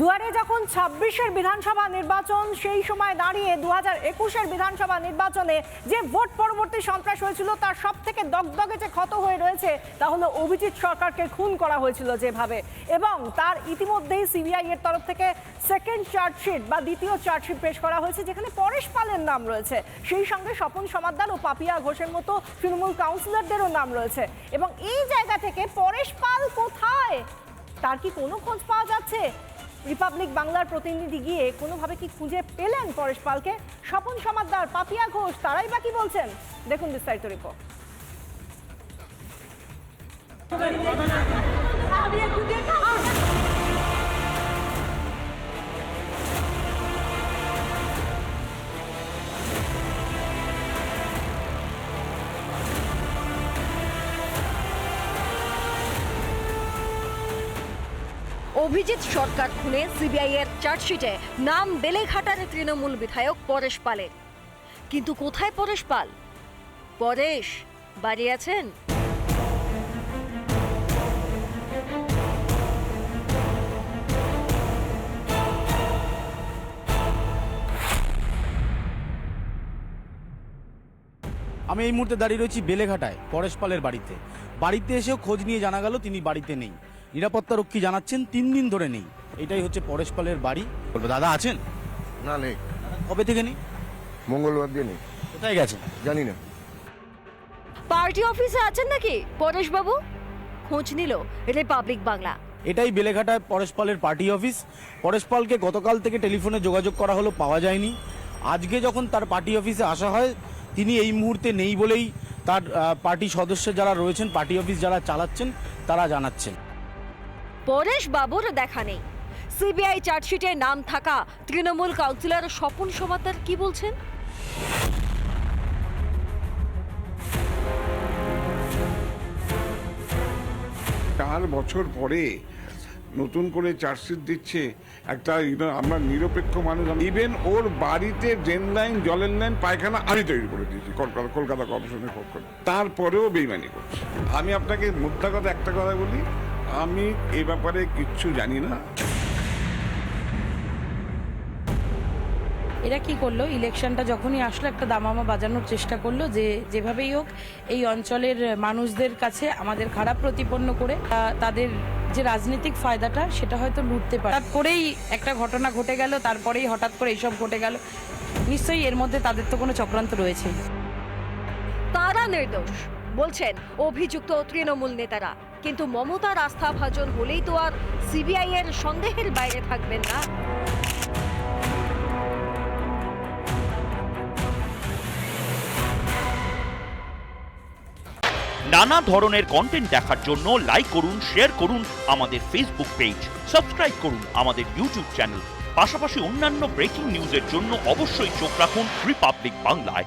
দুয়ারে যখন ছাব্বিশের বিধানসভা নির্বাচন, সেই সময় দাঁড়িয়ে দু হাজার একুশের বিধানসভা নির্বাচনে যে ভোট পরবর্তী সন্ত্রাস হয়েছিল, তার সব থেকে দগদগে যে ক্ষত হয়ে রয়েছে, তা হলো অভিজিৎ সরকারকে খুন করা হয়েছিল যেভাবে। এবং তার ইতিমধ্যেই সিবিআই এর তরফ থেকে সেকেন্ড চার্জশিট বা দ্বিতীয় চার্জশিট পেশ করা হয়েছে, যেখানে পরেশ পালের নাম রয়েছে। সেই সঙ্গে স্বপন সমাদ্দার ও পাপিয়া ঘোষের মতো তৃণমূল কাউন্সিলরদেরও নাম রয়েছে। এবং এই জায়গা থেকে পরেশ পাল কোথায়? তার কি কোনো খোঁজ পাওয়া যাচ্ছে? রিপাবলিক বাংলার প্রতিনিধি গিয়ে কোনোভাবে কি খুঁজে পেলেন পরেশ পালকে? স্বপন সমাদ্দার, পাপিয়া ঘোষ, তারাই বাকি বলছেন? দেখুন বিস্তারিত রিপোর্ট অভিজিৎ সরকার খুনে সিবিআই এর চার্জশিটে নাম বেলেঘাটার তৃণমূল বিধায়ক পরেশ পালের। কিন্তু কোথায় পরেশ পাল? পরেশ, বাড়ি আছেন? আমি এই মুহূর্তে দাঁড়িয়ে রয়েছি বেলেঘাটায়, পরেশ পালের বাড়িতে। বাড়িতে এসেও খোঁজ নিয়ে জানা গেল তিনি বাড়িতে নেই। নিরাপত্তা রক্ষী জানাচ্ছেন তিন দিন ধরে নেই। এটাই হচ্ছে পরেশ পালের বাড়ি। বলব দাদা আছেন? না নেই। কবে থেকে নেই? মঙ্গলবার দিয়ে নেই। কোথায় গেছেন? জানি না। পার্টি অফিসে আছেন নাকি? পরেশ বাবু? খোঁজ নিল রিপাবলিক বাংলা। এটাই বেলেঘাটায় পরেশ পালের পার্টি অফিস। পরেশ পালকে গতকাল থেকে টেলিফোনে যোগাযোগ করা হলো পাওয়া যায়নি। আজকে যখন তার পার্টি অফিসে আসা হয় তিনি এই মুহূর্তে নেই বলেই তার পার্টি সদস্য যারা রয়েছেন পার্টি অফিস যারা চালাচ্ছেন তারা জানাচ্ছেন। পরেশ বাবুর দেখা নেই। সিবিআই চার্জশিটে নাম থাকা তৃণমূল কাউন্সিলর স্বপন সমাতার কি বলছেন? চার বছর পরে নতুন করে চার্জশিট দিচ্ছে একটা আমরা নিরপেক্ষ মানুষ ইভেন ওর বাড়িতে ড্রেন লাইন জলের লাইন পায়খানা আমি তৈরি করে দিয়েছি কলকাতা কলকাতা কর্পোরেশনের পক্ষ তারপরেও বেইমানি করছে। আমি আপনাকে মুদ্রা কথা, একটা কথা বলি আমি এ ব্যাপারে কিচ্ছু জানি না। এরা কি করল? ইলেকশনটা যখনই আসলো একটা দামামা বাজানোর চেষ্টা করল যে যেভাবেই হোক এই অঞ্চলের মানুষদের কাছে আমাদের খারাপ প্রতিপন্ন করে তাদের যে রাজনৈতিক ফায়দাটা সেটা হয়তো লুটতে পারে। হঠাৎ করেই একটা ঘটনা ঘটে গেল তারপরেই হঠাৎ করে এইসব ঘটে গেল। নিশ্চয়ই এর মধ্যে তাদের তো কোনো চক্রান্ত রয়েছে। তারা নির্দোষ বলছেন অভিযুক্ত তৃণমূল নেতারা। কিন্তু মমতার আস্থাভাজন হলেই তো আর সিবিআই এর সন্দেহের বাইরে থাকবেন না। নানা ধরনের কন্টেন্ট দেখার জন্য লাইক করুন শেয়ার করুন আমাদের ফেসবুক পেজ সাবস্ক্রাইব করুন আমাদের ইউটিউব চ্যানেল পাশাপাশি অন্যান্য ব্রেকিং নিউজের জন্য অবশ্যই চোখ রাখুন রিপাবলিক বাংলায়